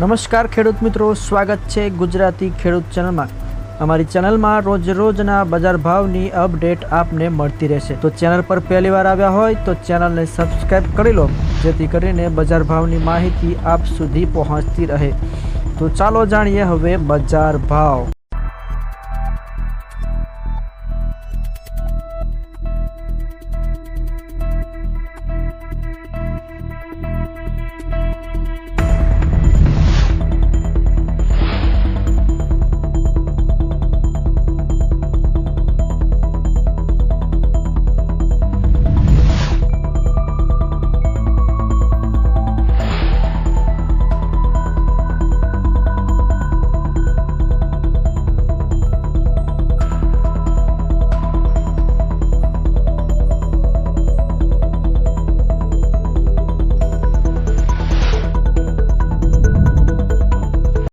નમસ્કાર ખેડૂત મિત્રો, સ્વાગત છે ગુજરાતી ખેડૂત ચેનલમાં. અમારી ચેનલમાં રોજ રોજના બજાર ભાવની અપડેટ આપને મળતી રહેશે. તો ચેનલ પર પહેલી વાર આવ્યા હોય તો ચેનલને સબસ્ક્રાઈબ કરી લો, જેથી કરીને બજાર ભાવની માહિતી આપ સુધી પહોંચતી રહે. તો ચાલો જાણીએ હવે બજાર ભાવ.